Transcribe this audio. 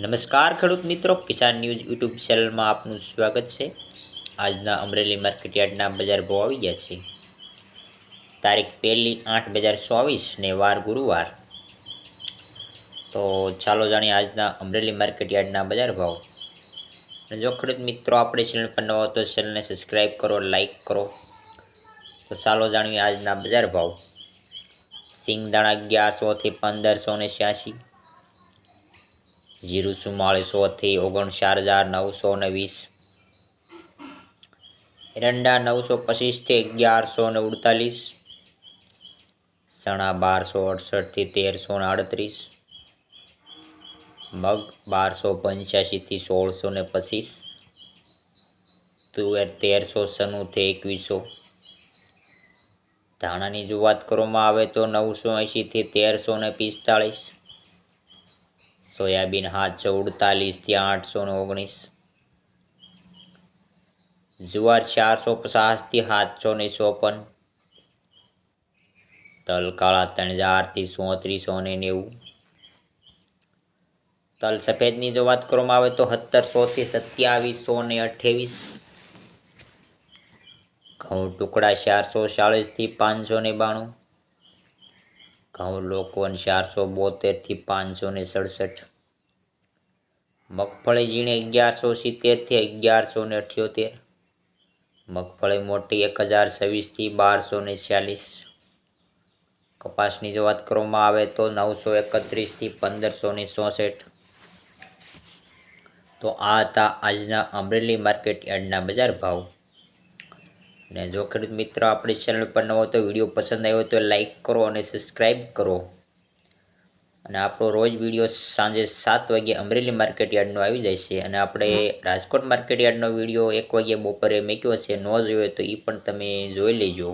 નમસ્કાર ખેડૂત મિત્રો, કિસાન ન્યૂઝ યુટ્યુબ ચેનલમાં આપનું સ્વાગત છે. આજના અમરેલી માર્કેટ યાર્ડના બજાર ભાવ આવી ગયા છે. તારીખ પહેલી આઠ બે હજાર ને વાર ગુરુવાર. તો ચાલો જાણીએ આજના અમરેલી માર્કેટયાર્ડના બજાર ભાવ. અને જો ખેડૂત મિત્રો આપણે ચેનલ પર નવા તો ચેનલને સબસ્ક્રાઈબ કરો લાઈક કરો. તો ચાલો જાણીએ આજના બજાર ભાવ. સિંગદાણા અગિયારસોથી પંદરસો ને છ્યાસી. જીરું ચુમ્માળીસોથી ઓગણચાર હજાર નવસો ને વીસ. એરંડા નવસો પચીસથી અગિયારસો ને ઉડતાલીસ. ચણા બારસો અડસઠથી તેરસો ને આડત્રીસ. મગ બારસો પંચ્યાસીથી સોળસો ને પચીસ. તુવેર તેરસો, સનુથી એકવીસો. ધાણાની જો વાત કરવામાં આવે તો નવસો એંશીથી તેરસો ને પિસ્તાળીસ. સોયાબીન સાતસો ઉડતાલીસથી આઠસો ને ઓગણીસ. જુવાર ચારસો પચાસથી સાતસો ને ચોપન. તલ કાળા ત્રણ હજારથી ચોત્રીસો ને નેવું. તલ સફેદની જો વાત કરવામાં આવે તો સત્તરસોથી સત્યાવીસો ને અઠ્યાવીસ. ઘઉં ટુકડા ચારસો ચાળીસથી પાંચસો ને બાણું. ઘઉં લોકોન ચારસો બોતેરથી પાંચસો ને સડસઠ. મગફળી ઝીણી અગિયારસો સિત્તેરથી અગિયારસો ને અઠ્યોતેર. મગફળી મોટી એક હજાર છવ્વીસથી બારસો ને છ્યાલીસ. કપાસની જો વાત કરવામાં આવે તો નવસો એકત્રીસથી પંદરસો ને ચોસઠ. તો આ હતા આજના અમરેલી માર્કેટ યાર્ડના બજાર ભાવ. અને જો ખેડૂત મિત્રો આપણી ચેનલ પર ન હોય તો વીડિયો પસંદ આવ્યો તો લાઈક કરો અને સબસ્ક્રાઈબ કરો. અને આપણો રોજ વીડિયો સાંજે સાત વાગે અમરેલી માર્કેટ યાર્ડનો આવી જાય છે અને આપણે રાજકોટ માર્કેટ યાર્ડનો વીડિયો એક વાગે બપોરે મૂક્યો છે ન જોયો તો એ પણ તમે જોઈ લેજો.